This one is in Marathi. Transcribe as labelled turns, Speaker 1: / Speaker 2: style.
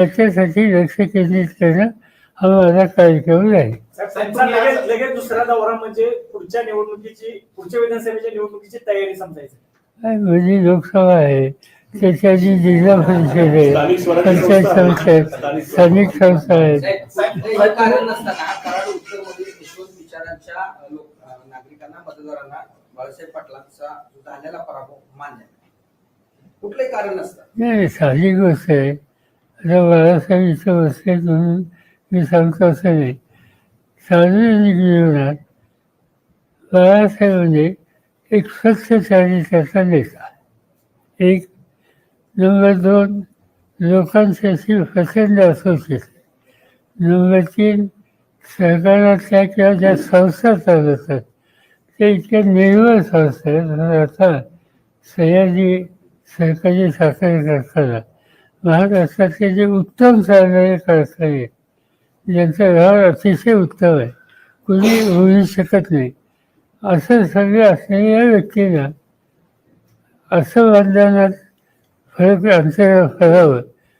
Speaker 1: त्याच्यासाठी लक्ष केंद्रित करणं हा माझा कार्यक्रम राहील
Speaker 2: साहेब, त्यांचा लगेच लगेच दुसरा दौरा म्हणजे पुढच्या निवडणुकीची पुढच्या विधानसभेच्या निवडणुकीची तयारी समजायची.
Speaker 1: काय म्हणजे लोकसभा आहे. त्याच्या आधी जिल्हा परिषद आहे.
Speaker 3: स्थानिक स्वराज्य
Speaker 1: पंचायत
Speaker 3: संस्था आहे.
Speaker 1: आहेत
Speaker 3: स्थानिक
Speaker 1: संस्था आहेत
Speaker 4: कारण नसताना कराड उत्तरमधील यशवंत विचारांच्या लोक अं, नागरिकांना मतदारांना बाळासाहेब पाटलांचा झालेला पराभव मान्य आहे. कुठलंही कारण नसतं.
Speaker 1: नाही साधी गोष्ट आहे. आता बाळासाहेब इथं म्हणून मी सांगतो असं नाही सार्वजनिक जीवनात बाळासाहेब म्हणजे एक स्वच्छ चारित्र्याचा नेता एक नंबर दोन लोकांसाठी प्रचंड असोसिएट नंबर तीन सरकारातल्या किंवा ज्या संस्था चालवतात ते इतक्या निर्मळ संस्था आहेत आता सह्याद्री सरकारी साखर कारखाना महाराष्ट्राचे जे उत्तम चालणारे कारखाने आहे ज्यांचा व्यवहार अतिशय उत्तम आहे. कुणी होऊ शकत नाही. असं सगळं असलेल्या व्यक्तींना असं मतदानात फरक अंतर करावं